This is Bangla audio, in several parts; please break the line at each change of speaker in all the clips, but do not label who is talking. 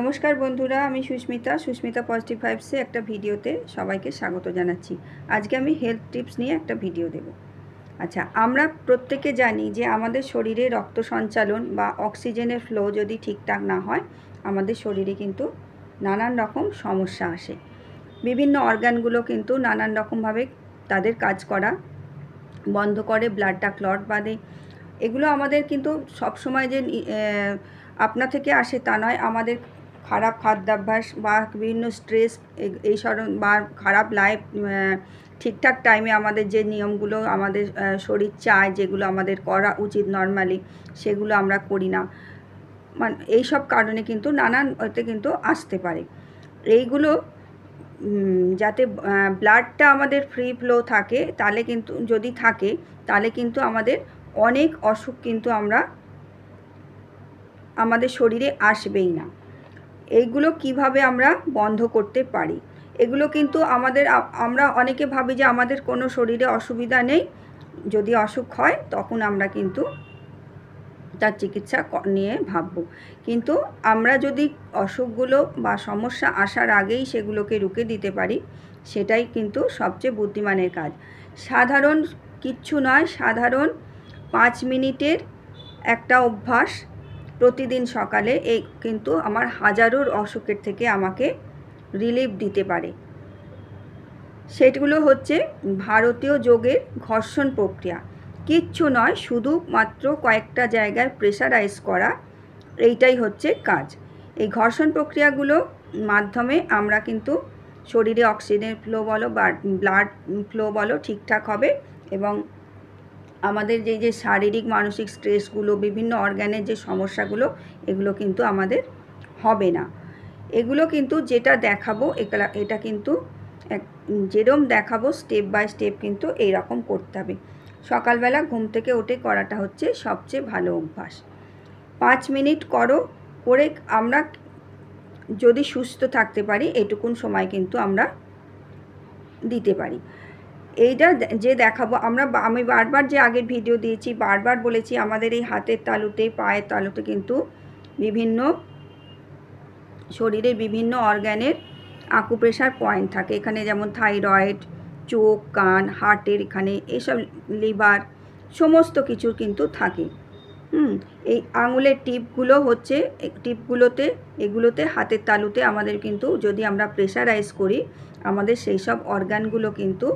নমস্কার বন্ধুরা, আমি সুস্মিতা সুস্মিতা পজিটিভ ভাইবসে একটা ভিডিওতে সবাইকে স্বাগত জানাচ্ছি। আজকে আমি হেলথ টিপস নিয়ে একটা ভিডিও দেব। আচ্ছা আমরা প্রত্যেকে জানি যে আমাদের শরীরে রক্ত সঞ্চালন বা অক্সিজেনের ফ্লো যদি ঠিকঠাক না হয়, আমাদের শরীরে কিন্তু নানান রকম সমস্যা আসে। বিভিন্ন অর্গানগুলো কিন্তু নানান রকমভাবে তাদের কাজ করা বন্ধ করে ব্লাডটা ক্লট বাঁধে। এগুলো আমাদের কিন্তু সবসময় যে আপনা থেকে আসে তা নয়, আমাদের খারাপ খাদ্যাভ্যাস বা বিভিন্ন স্ট্রেস এই বা খারাপ লাইফ ঠিকঠাক টাইমে আমাদের যে নিয়মগুলো আমাদের শরীর চায়, যেগুলো আমাদের করা উচিত নর্মালি সেগুলো আমরা করি না। মানে এইসব কারণে কিন্তু নানান ওতে কিন্তু আসতে পারে। এইগুলো যাতে ব্লাডটা আমাদের ফ্রি ফ্লো থাকে, তাহলে কিন্তু, যদি থাকে, তাহলে কিন্তু আমাদের অনেক অসুখ কিন্তু আমরা, আমাদের শরীরে আসবেই না। এইগুলো কীভাবে আমরা বন্ধ করতে পারি? এগুলো কিন্তু আমাদের আমরা অনেকে ভাবি যে আমাদের কোনো শরীরে অসুবিধা নেই, যদি অসুখ হয় তখন আমরা কিন্তু তার চিকিৎসা নিয়ে ভাবব। কিন্তু আমরা যদি অসুখগুলো বা সমস্যা আসার আগেই সেগুলোকে রুখে দিতে পারি, সেটাই কিন্তু সবচেয়ে বুদ্ধিমানের কাজ। সাধারণ কিচ্ছু নয়, সাধারণ পাঁচ মিনিটের একটা অভ্যাস প্রতিদিন সকালে এই কিন্তু আমার হাজারোর অসুখের থেকে আমাকে রিলিফ দিতে পারে। সেগুলো হচ্ছে ভারতীয় যোগের ঘর্ষণ প্রক্রিয়া। কিচ্ছু নয় শুধুমাত্র কয়েকটা জায়গায় প্রেশারাইজ করা, এইটাই হচ্ছে কাজ। এই ঘর্ষণ প্রক্রিয়াগুলো মাধ্যমে আমরা কিন্তু শরীরে অক্সিজেন ফ্লো বলো বা ব্লাড ফ্লো বলো ঠিকঠাক হবে এবং আমাদের যেই যে শারীরিক, মানসিক স্ট্রেসগুলো, বিভিন্ন অর্গ্যানের যে সমস্যাগুলো, এগুলো কিন্তু আমাদের হবে না। এগুলো কিন্তু যেটা দেখাবো এটা কিন্তু যেরম দেখাবো স্টেপ বাই স্টেপ কিন্তু এইরকম করতে হবে। সকালবেলা ঘুম থেকে উঠে করাটা হচ্ছে সবচেয়ে ভালো অভ্যাস। পাঁচ মিনিট করো, করে আমরা যদি সুস্থ থাকতে পারি, এটুকুন সময় কিন্তু আমরা দিতে পারি। এইটা যে দেখাবো, আমরা আমি বারবার যে আগের ভিডিও দিয়েছি, বারবার বলেছি আমাদের এই হাতের তালুতে, পায়ের তালুতে কিন্তু বিভিন্ন শরীরের বিভিন্ন অর্গ্যানের আকুপ্রেশার পয়েন্ট থাকে। এখানে যেমন থাইরয়েড চোখ, কান হার্টের এখানে এসব লিভার সমস্ত কিছুর কিন্তু থাকে। হুম, এই আঙুলের টিপগুলো হচ্ছে টিপগুলোতে এগুলোতে, হাতের তালুতে আমাদের কিন্তু যদি আমরা প্রেশারাইজ করি, আমাদের সেই সব অর্গানগুলো কিন্তু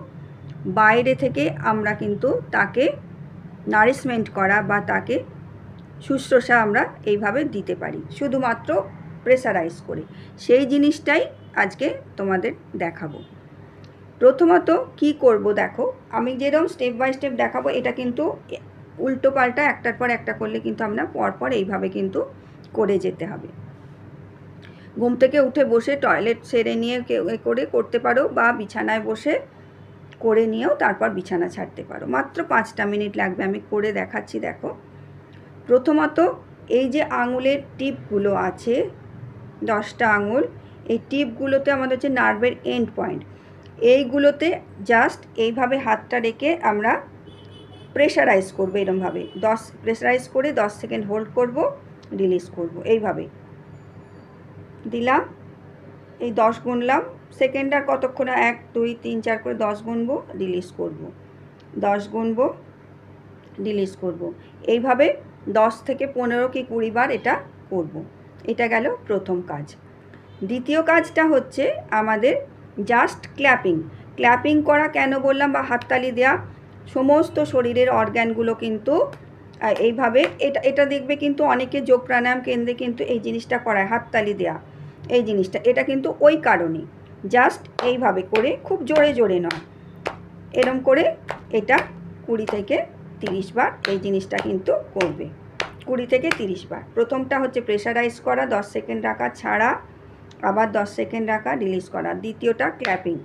বাইরে থেকে আমরা কিন্তু তাকে নারিশমেন্ট করা বা তাকে শুশ্রূষা আমরা এইভাবে দিতে পারি। শুধুমাত্র প্রেসারাইজ করে। সেই জিনিসটাই আজকে তোমাদের দেখাবো। প্রথমত কি করব দেখো, আমি যেরকম স্টেপ বাই স্টেপ দেখাবো, এটা কিন্তু উল্টো পাল্টা একটার পর একটা করলে কিন্তু আমরা পরপর এইভাবে কিন্তু করে যেতে হবে। ঘুম থেকে উঠে বসে টয়লেট সেরে নিয়ে করে করতে পারো বা বিছানায় বসে করে নিয়েও তারপর বিছানা ছাড়তে পারো। মাত্র পাঁচটা মিনিট লাগবে, আমি করে দেখাচ্ছি, দেখো। প্রথমত এই যে আঙুলের টিপগুলো আছে, দশটা আঙুল, এই টিপগুলোতে আমাদের হচ্ছে নার্ভের এন্ড পয়েন্ট। এইগুলোতে জাস্ট এইভাবে হাতটা রেখে আমরা প্রেশারাইজ করব এরমভাবে। দশ প্রেশারাইজ করে দশ সেকেন্ড হোল্ড করব, রিলিজ করব, এইভাবে। দিলাম, এই দশ গুনলাম সেকেন্ড আর কতক্ষণ? এক, দুই, তিন, চার করে দশ গুনবো রিলিজ করব। দশ গুনবো রিলিজ করব। এইভাবে দশ থেকে পনেরো কি কুড়ি বার এটা করব। এটা গেল প্রথম কাজ। দ্বিতীয় কাজটা হচ্ছে আমাদের জাস্ট ক্ল্যাপিং ক্ল্যাপিং করা কেন বললাম বা হাততালি দেওয়া সমস্ত শরীরের অর্গ্যানগুলো কিন্তু এইভাবে এটা এটা দেখবে কিন্তু অনেকে যোগ প্রাণায়াম কেন্দ্রে কিন্তু এই জিনিসটা করায়, হাততালি দেওয়া এই জিনিসটা, এটা কিন্তু ওই কারণে জাস্ট এইভাবে করে খুব জোরে জোরে নয়। এরম করে এটা কুড়ি থেকে তিরিশ বার এই জিনিসটা কিন্তু করবে। কুড়ি থেকে তিরিশ বার। প্রথমটা হচ্ছে প্রেশারাইজ করা, দশ সেকেন্ড রাখা ছাড়া, আবার দশ সেকেন্ড রাখা রিলিজ করা। দ্বিতীয়টা ক্ল্যাপিং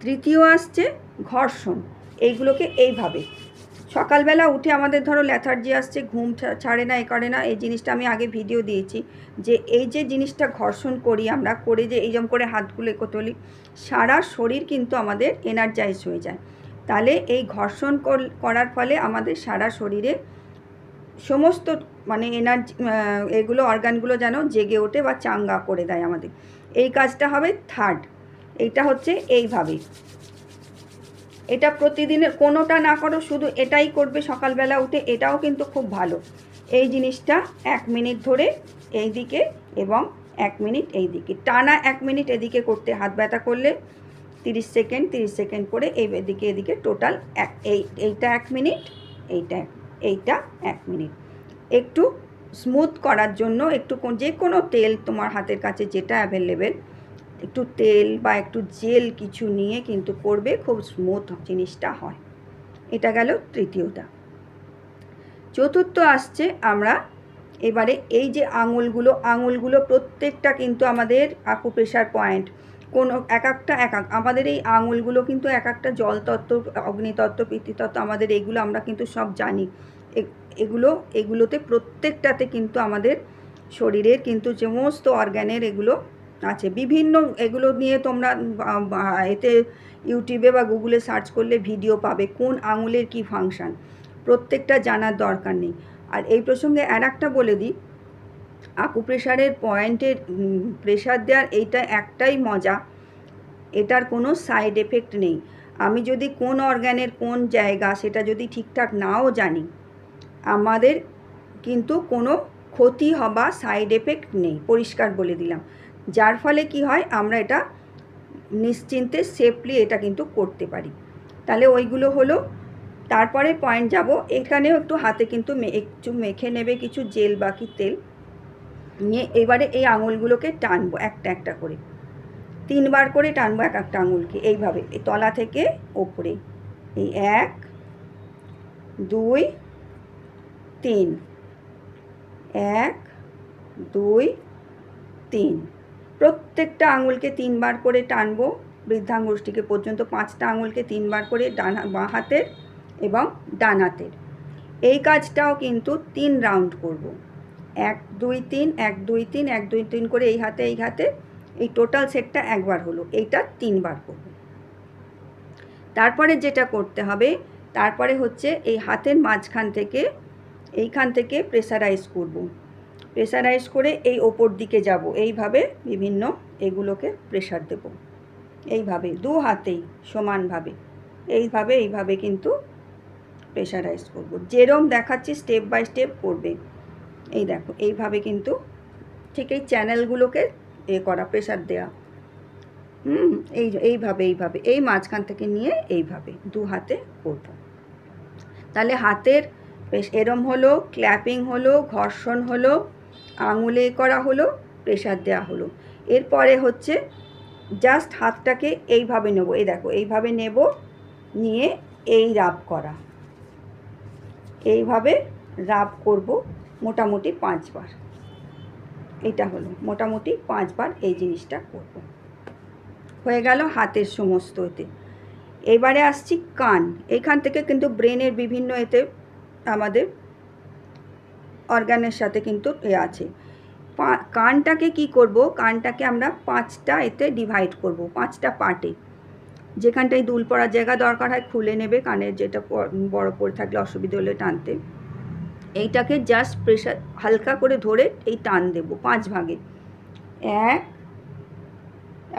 তৃতীয় আসছে ঘর্ষণ। এইগুলোকে এইভাবে সকালবেলা উঠে আমাদের ধরো ল্যাথার্জি আসছে, ঘুম ছাড়ে না, এ করে না, এই জিনিসটা আমি আগে ভিডিও দিয়েছি যে এই যে জিনিসটা ঘর্ষণ করি আমরা, করে যে এইরকম করে হাতগুলো একো তুলি সারা শরীর কিন্তু আমাদের এনার্জাইজ হয়ে যায়। তাহলে এই ঘর্ষণ কর- করার ফলে আমাদের সারা শরীরে সমস্ত মানে এনার্জি এগুলো অর্গানগুলো যেন জেগে ওঠে বা চাঙ্গা করে দেয় আমাদের। এই কাজটা হবে থার্ড এইটা হচ্ছে এইভাবে। এটা প্রতিদিনের কোনোটা না করো, শুধু এটাই করবে সকালবেলা উঠে, এটাও কিন্তু খুব ভালো। এই জিনিসটা এক মিনিট ধরে এই দিকে এবং এক মিনিট এই দিকে টানা এক মিনিট এদিকে করতে হাত ব্যথা করলে তিরিশ সেকেন্ড তিরিশ সেকেন্ড করে এই এদিকে এদিকে টোটাল এক, এই, এইটা এক মিনিট, এইটা এইটা এক মিনিট। একটু স্মুথ করার জন্য একটু যে কোনো তেল তোমার হাতের কাছে যেটা অ্যাভেলেবেল একটু তেল বা একটু জেল কিছু নিয়ে কিন্তু করবে, খুব স্মুথ জিনিসটা হয়। এটা গেল তৃতীয়টা। চতুর্থ আসছে আমরা এবারে এই যে আঙুলগুলো আঙুলগুলো প্রত্যেকটা কিন্তু আমাদের আকুপ্রেশার পয়েন্ট কোনো এক একটা, এক এক, আমাদের এই আঙুলগুলো কিন্তু এক একটা জলতত্ত্ব অগ্নিতত্ত্ব পিতৃতত্ত্ব আমাদের এগুলো আমরা কিন্তু সব জানি। এগুলো, এগুলোতে প্রত্যেকটাতে কিন্তু আমাদের শরীরের কিন্তু সমস্ত অর্গ্যানের এগুলো আছে। বিভিন্ন এগুলো নিয়ে তোমরা এতে ইউটিউবে বা গুগলে সার্চ করলে ভিডিও পাবে কোন আঙুলের কি ফাংশন। প্রত্যেকটা জানার দরকার নেই। আর এই প্রসঙ্গে আর একটা বলে দিই, আকুপ্রেশারের পয়েন্টের প্রেশার দেওয়ার এইটা একটাই মজা, এটার কোনো সাইড এফেক্ট নেই। আমি যদি কোন অর্গ্যানের কোন জায়গা সেটা যদি ঠিকঠাক নাও জানি, আমাদের কিন্তু কোনো ক্ষতি হবা সাইড এফেক্ট নেই। পরিষ্কার বলে দিলাম। যার ফলে কি হয়, আমরা এটা নিশ্চিন্তে সেফলি এটা কিন্তু করতে পারি। তাহলে ওইগুলো হলো। তারপরে পয়েন্ট যাব, এখানেও একটু হাতে কিন্তু একটু মেখে নেবে কিছু জেল বাকি তেল। নিয়ে এবারে এই আঙুলগুলোকে টানবো একটা একটা করে। তিনবার করে টানবো এক একটা আঙুলকে, এইভাবে। এই তলা থেকে ওপরে। এই এক, দুই, তিন। এক, দুই, তিন। প্রত্যেকটা আঙুলকে তিনবার করে টানবো। বৃদ্ধাঙ্গুষ্টিকে পর্যন্ত পাঁচটা আঙুলকে তিনবার করে ডান, বাঁ হাতের এবং ডান হাতের। এই কাজটাও কিন্তু তিন রাউন্ড করব। এক, দুই, তিন, এক, দুই, তিন, এক, দুই, তিন করে এই হাতে এই হাতে। এই টোটাল সেটটা একবার হলো, এইটা তিনবার করব। তারপরে যেটা করতে হবে, তারপরে হচ্ছে এই হাতের মাঝখান থেকে, এইখান থেকে প্রেসারাইজ করব। প্রেসারাইজ করে এই ওপর দিকে যাব। এইভাবে বিভিন্ন এগুলোকে প্রেসার দেব। এইভাবে, দু হাতেই সমানভাবে। এইভাবে এইভাবে কিন্তু প্রেসারাইজ করব। যেরম দেখাচ্ছি স্টেপ বাই স্টেপ করবে। এই দেখো, এইভাবে কিন্তু ঠিক এই চ্যানেলগুলোকে এ করা প্রেসার দেওয়া হুম, এই এইভাবে এইভাবে, এই মাঝখান থেকে নিয়ে এইভাবে দু হাতে করব। তাহলে হাতের এরম হলো ক্ল্যাপিং হলো, ঘর্ষণ হলো আঙুলে করা হলো, প্রেসার দেওয়া হলো। এরপরে হচ্ছে জাস্ট হাতটাকে এইভাবে নেব। এই দেখো, এইভাবে নেব, নিয়ে এই রাব করা। এইভাবে রাব করব মোটামুটি পাঁচবার। এটা হলো, মোটামুটি পাঁচবার এই জিনিসটা করব। হয়ে গেল হাতের সমস্ত এতে এবারে আসছি কান। এখান থেকে কিন্তু ব্রেনের বিভিন্ন এতে আমাদের অর্গানের সাথে কিন্তু এ আছে। কানটাকে কি করব? কানটাকে আমরা পাঁচটা এতে ডিভাইড করব, পাঁচটা পার্টে। যেখানটায় দুল পড়ার জায়গা দরকার হয়, খুলে নেবে কানের যেটা বড় পড়ে থাকলে অসুবিধা হলে টানতে। এইটাকে জাস্ট প্রেশার হালকা করে ধরে এই টান দেব, পাঁচ ভাগে। এক,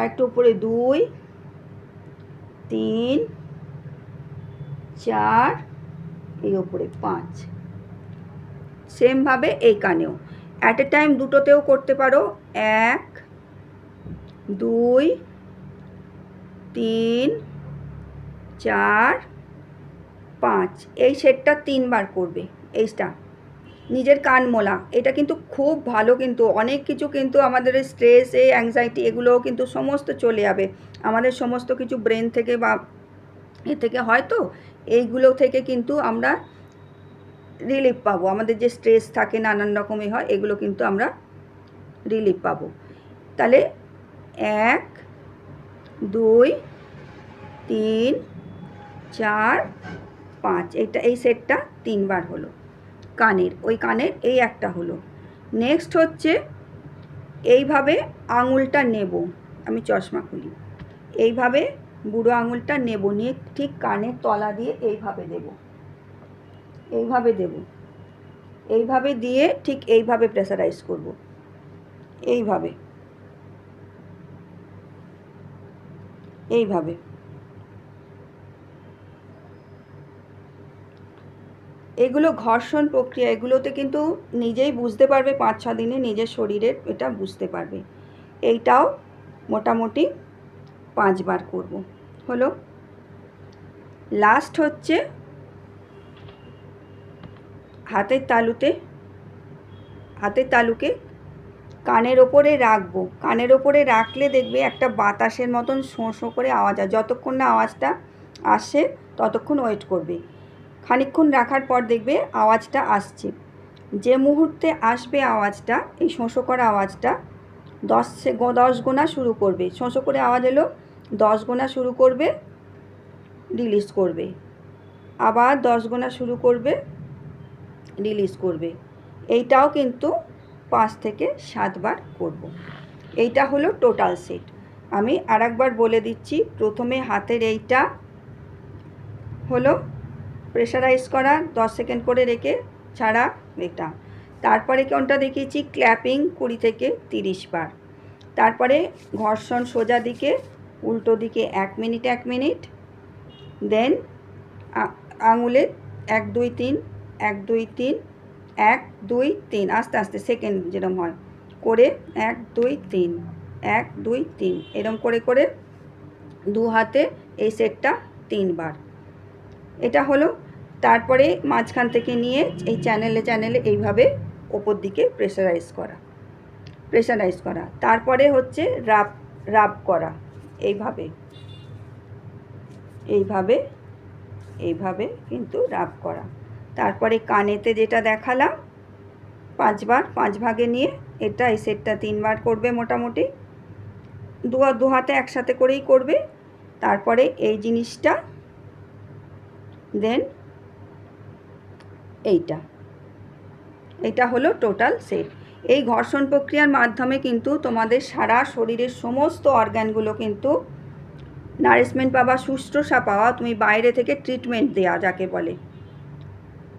একটু উপরে দুই, তিন, চার, এই ওপরে পাঁচ। সেমভাবে এই কানেও। অ্যাট এ টাইম দুটোতেও করতে পারো। এক, দুই, তিন, চার, পাঁচ। এই সেটটা তিনবার করবে। এইটা নিজের কান মোলা। এটা কিন্তু খুব ভালো কিন্তু। অনেক কিছু কিন্তু আমাদের স্ট্রেস এই অ্যাংজাইটি এগুলোও কিন্তু সমস্ত চলে যাবে। আমাদের সমস্ত কিছু ব্রেন থেকে বা এ থেকে হয়তো এইগুলো থেকে কিন্তু আমরা রিলিফ পাবো। আমাদের যে স্ট্রেস থাকে, নানান রকমের হয়, এগুলো কিন্তু আমরা রিলিফ পাবো। তাহলে এক, দুই, তিন, চার, পাঁচ এটা এই সেটটা তিনবার হলো। কানের, ওই কানের এই একটা হলো। নেক্সট হচ্ছে এইভাবে আঙুলটা নেব, আমি চশমা খুলি। এইভাবে বুড়ো আঙুলটা নেব, নিয়ে ঠিক কানের তলা দিয়ে এইভাবে দেব। এইভাবে দেব। এইভাবে দিয়ে ঠিক এইভাবে প্রেসারাইজ করব। এইভাবে। এইভাবে। এগুলো ঘর্ষণ প্রক্রিয়া, এগুলোতে কিন্তু নিজেই বুঝতে পারবে, পাঁচ ছ দিনে নিজের শরীরের এটা বুঝতে পারবে। এইটাও মোটামুটি পাঁচবার করব। হলো লাস্ট হচ্ছে হাতের তালুতে, হাতের তালুকে কানের ওপরে রাখব। কানের ওপরে রাখলে দেখবে একটা বাতাসের মতন শোঁ করে আওয়াজ হয় যতক্ষণ না আওয়াজটা আসে ততক্ষণ ওয়েট করবে। খানিকক্ষণ রাখার পর দেখবে আওয়াজটা আসছে। যে মুহূর্তে আসবে আওয়াজটা, এই শোঁশো করা আওয়াজটা দশ দশ গোনা শুরু করবে। শোঁশো করে আওয়াজ এলো, দশ গোনা শুরু করবে রিলিজ করবে। আবার দশ গোনা শুরু করবে রিলিজ করবে। এইটাও কিন্তু পাঁচ থেকে সাতবার করব। এইটা হলো টোটাল সেট আমি আরেকবার বলে দিচ্ছি, প্রথমে হাতের এইটা হলো প্রেশারাইজ করা, দশ সেকেন্ড করে রেখে ছাড়া এটা। তারপরে কোনটা দেখিয়েছি? ক্ল্যাপিং কুড়ি থেকে তিরিশ বার। তারপরে ঘর্ষণ সোজা দিকে, উল্টো দিকে এক মিনিট এক মিনিট। দেন আঙুলে এক, দুই, তিন এক, দুই, তিন, এক, দুই, তিন, আস্তে আস্তে সেকেন্ড যেরকম হয়, করে এক, দুই, তিন, এক, দুই, তিন, এরম করে করে দু হাতে এই সেটটা তিনবার। এটা হলো, তারপরে মাঝখান থেকে নিয়ে এই চ্যানেলে চ্যানেলে এইভাবে ওপর দিকে প্রেশারাইজ করা প্রেশারাইজ করা, তারপরে হচ্ছে রাব রাব করা, এইভাবে এইভাবে এইভাবে কিন্তু রাব করা। তারপরে কানেতে যেটা দেখালাম, পাঁচবার, পাঁচ ভাগে নিয়ে এটা এই সেটটা তিনবার করবে মোটামুটি। দু দু হাতে একসাথে করেই করবে। তারপরে এই জিনিসটা, দেন এইটা। এটা হলো টোটাল সেট। এই ঘর্ষণ প্রক্রিয়ার মাধ্যমে কিন্তু তোমাদের সারা শরীরের সমস্ত অর্গ্যানগুলো কিন্তু নারিশমেন্ট পাওয়া শুশ্রূষা পাওয়া। তুমি বাইরে থেকে ট্রিটমেন্ট দেওয়া যাকে বলে।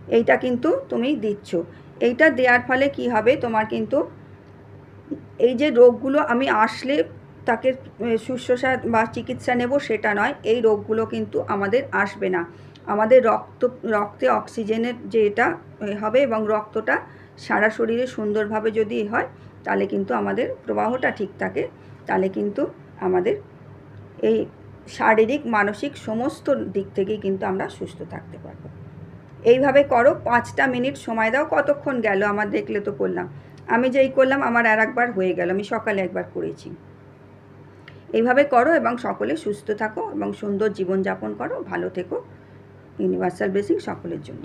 এইটা কিন্তু তুমি দিচ্ছ। এইটা দেওয়ার ফলে কি হবে? তোমার কিন্তু এই যে রোগগুলো, আমি আসলে তাকে শুশ্রূষা বা চিকিৎসা নেব সেটা নয়, এই রোগগুলো কিন্তু আমাদের আসবে না। আমাদের রক্ত, রক্তে অক্সিজেনের যে এটা হবে এবং রক্তটা সারা শরীরে সুন্দরভাবে যদি হয়, তাহলে কিন্তু আমাদের প্রবাহটা ঠিক থাকে। তাহলে কিন্তু আমাদের এই শারীরিক, মানসিক সমস্ত দিক থেকেই কিন্তু আমরা সুস্থ থাকতে পারব। এইভাবে করো, পাঁচটা মিনিট সময় দাও, কতক্ষণ গেল আমার দেখলে তো করলাম। আমি যেই করলাম, আমার আর একবার হয়ে গেল, আমি সকালে একবার করেছি। এইভাবে করো এবং সকলে সুস্থ থাকো এবং সুন্দর জীবনযাপন করো, ভালো থেকো, ইউনিভার্সাল বেসিক সকলের জন্য।